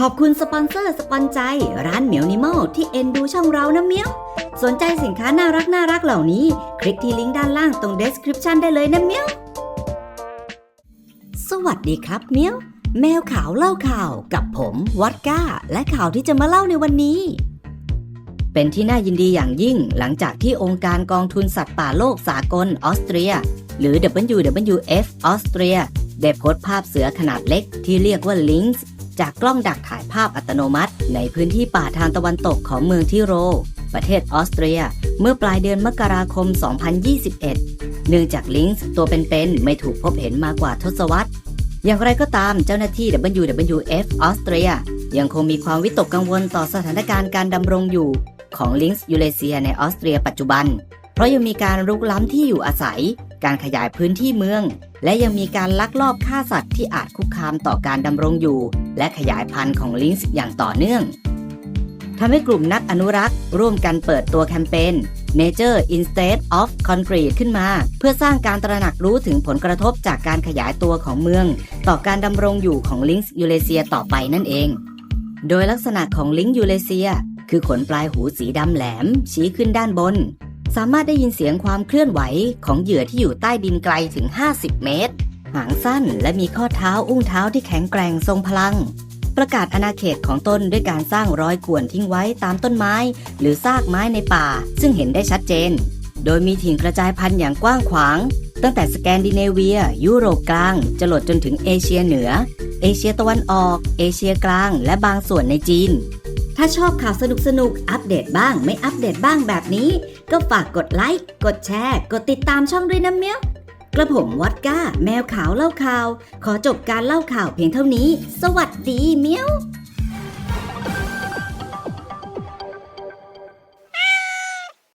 ขอบคุณสปอนเซอร์สปอนใจ ร้านเหมียวนิมอลที่เอ็นดูช่องเรานะเมียว สนใจสินค้าน่ารักน่ารักเหล่านี้ คลิกที่ลิงก์ด้านล่างตรง description ได้เลยนะเมียว สวัสดีครับเมียว แมวขาวเล่าข่าวกับผมวัดก้า และข่าวที่จะมาเล่าในวันนี้ เป็นที่น่ายินดีอย่างยิ่งหลังจากที่องค์การกองทุนสัตว์ป่าโลกสากลออสเตรีย หรือ WWF ออสเตรียได้โพสต์ภาพเสือขนาดเล็กที่เรียกว่าลิงส์ จากกล้องดักถ่ายภาพอัตโนมัติ ในพื้นที่ป่าทางตะวันตกของเมืองทิโร ประเทศออสเตรีย เมื่อปลายเดือนมกราคม 2021 เนื่องจากลิงส์ตัวเป็นๆไม่ถูกพบเห็นมากว่าทศวรรษ อย่างไรก็ตามเจ้าหน้าที่ WWF ออสเตรียยังคงมีความวิตกกังวลต่อสถานการณ์การดำรงอยู่ของลิงส์ยูเลเซียในออสเตรียปัจจุบัน เพราะยังมีการรุกล้ำที่อยู่อาศัย การขยายพื้นที่เมือง และยังมีการลักลอบฆ่าสัตว์ที่อาจคุกคามต่อการดำรงอยู่ และขยายพันธุ์ของลิงส์อย่างต่อเนื่องทำให้กลุ่มนักอนุรักษ์ ร่วมกันเปิดตัวแคมเปญ Nature Instead of Concrete ขึ้นมา เพื่อสร้างการตระหนักรู้ถึงผลกระทบจากการขยายตัวของเมือง ต่อการดำรงอยู่ของลิงส์ยูเลเซียต่อไปนั่นเอง โดยลักษณะของลิงก์ยูเลเซีย คือขนปลายหูสีดำแหลม ชี้ขึ้นด้านบน สามารถได้ยินเสียงความเคลื่อนไหวของเหยื่อที่อยู่ใต้ดินไกลถึง 50 เมตร หางสั้น และมีข้อเท้าอุ้งเท้าที่แข็งแกร่งทรงพลัง ประกาศอาณาเขตของต้นด้วยการสร้างรอยข่วนทิ้งไว้ตามต้นไม้ หรือซากไม้ในป่า ซึ่งเห็นได้ชัดเจน โดยมีถิ่นกระจายพันธุ์อย่างกว้างขวาง ตั้งแต่สแกนดิเนเวีย ยุโรปกลางจรดจนถึงเอเชียเหนือ เอเชียตะวันออก เอเชียกลาง และบางส่วนในจีนถ้าชอบข่าวสนุกสนุกอัปเดตบ้างไม่อัปเดตบ้างแบบนี้ ก็ฝากกดไลค์ กดแชร์ กดติดตามช่องด้วยนะเมียว กระผมวอดก้า แมวขาวเล่าข่าว ขอจบการเล่าข่าวเพียงเท่านี้ สวัสดีเมียว